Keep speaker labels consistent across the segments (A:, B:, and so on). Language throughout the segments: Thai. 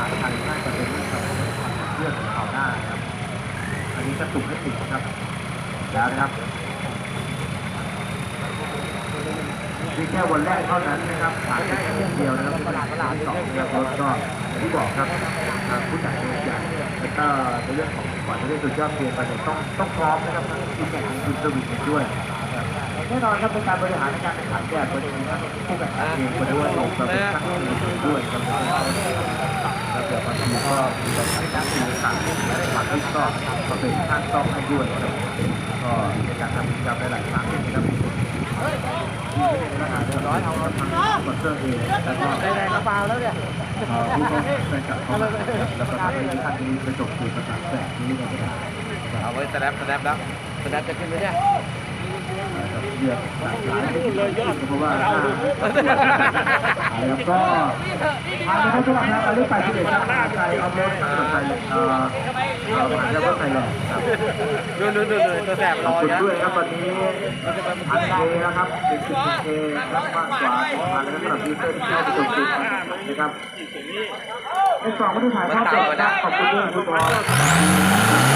A: าไทยน่าจะเป็นเรื่องของเรื่องของเขาวหน้ครับอันนี้กระตุกให้ติดครับ แล้วนะครับนี่แค่วันแรกเท่านั้นนะครับผ่านไปแค่เดือนเดียวนะครับเป็นวันที่สองนะครับแล้วก็ที่บอกครับทางผู้จัดเองอย่างแล้วก็ในเรื่องของก่อนจะได้สุดยอดเพียงไปเนี่ยต้องต้องพร้อมนะครับทั้งทีมแข่งทีมเซอร์วิสด้วยแน่นอนครับเป็นการบริหารการแข่งขันเนี่ยตัวเองทั้งผู้แข่งขันเองคนด้วยลงประเป็นทั้งทีมด้วยครับ แล้วเดี๋ยวบางทีก็มีต้องใช้การสื่อสารและความที่ก็มาเป็นข้างต้องให้ด้วยนะครับก็ในการทำกิจกรรมหลายๆครั้งนะครับร้อยเอาทางสปอนเซอร์เองแล้วก็
B: ได้แรงกระเป๋าแล้วเนี่ย
A: เอ่อผู้ก็เป็นกับเขาแล้วก็ทำให้ท่านนี้ไปจบสู่ภาษาแบบนี้นะครับ
B: เอาไว้สแนปสแนปแล้วสแนปจะขึ้นไหมเนี่ย
A: เยอะหลายที่เพราะว่าแล้วก็ทางเขาจะมาทำการเลือกไปที่เด็กครับใจเอารถทางใจเอ่อเอ่อผ่าแล้วก็ไทยแลนด์ครับ
B: ดูดูดูดูตัวแสบ
A: ข
B: ร
A: อบคุณ
B: นะ
A: ด้วยครับวันนี้พันเคนะครับเป็นสิบเครับมากกว่าพันแล้วก็สำหรับยูเซอร์ที่เข้าไปชมคลิปนะครับในสองไม่ได้ถ่ายทอดสดนะขอบคุณด้วยคุณบอล คร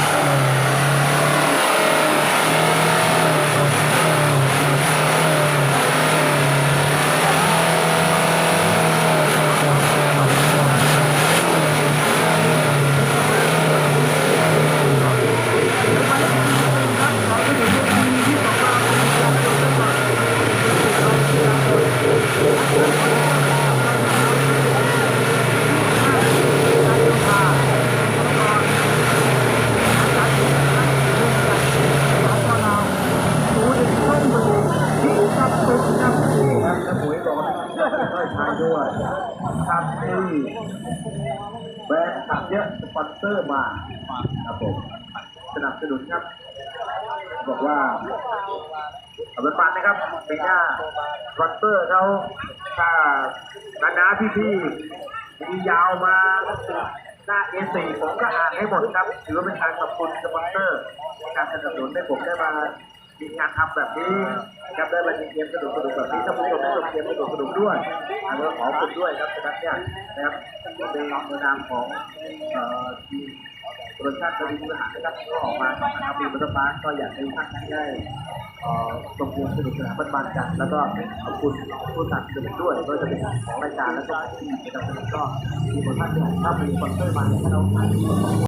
A: ับแล้วหมวยบอก ว่าด้วยใช้ด้วยครับที่แบรนด์ตัดเยอะสปอนเซอร์มาครับผมสนับสนุนครับ บอกว่าเอาไปฟันนะครับปีหน้าสปอนเซอร์เขาถ้านานาพี่พี่ๆมียาวมาหน้า A4 ผมก็อ่านให้หมดครับถือว่าเป็นการขอบคุณสปอนเซอร์ในการสนับสนุนให้ผมได้มา มีงานทำแบบนี้ครับได้มาเกมสนุกสนุกแบบนี้ถ้าผู้ชมได้ชมเกมสนุกสนุกด้วยอันนี้ขอบคุณด้วยครับฉะนั้นเนี่ยนะครับในนามของทีมโปรดักชั่นบริหารนะครับก็ออกมาทำเปีมัตตาร์ก็อยากให้ท่านได้เอ่อชมเกมสนุกสนานบันๆกัน แล้วก็ขอบคุณผู้สนับสนุนด้วยก็จะเป็นของรายการแล้วก็ทีมนะครับก็มีโปรดักชั่นเนี่ถ้ามีสปอนเซอร์มาให้เรา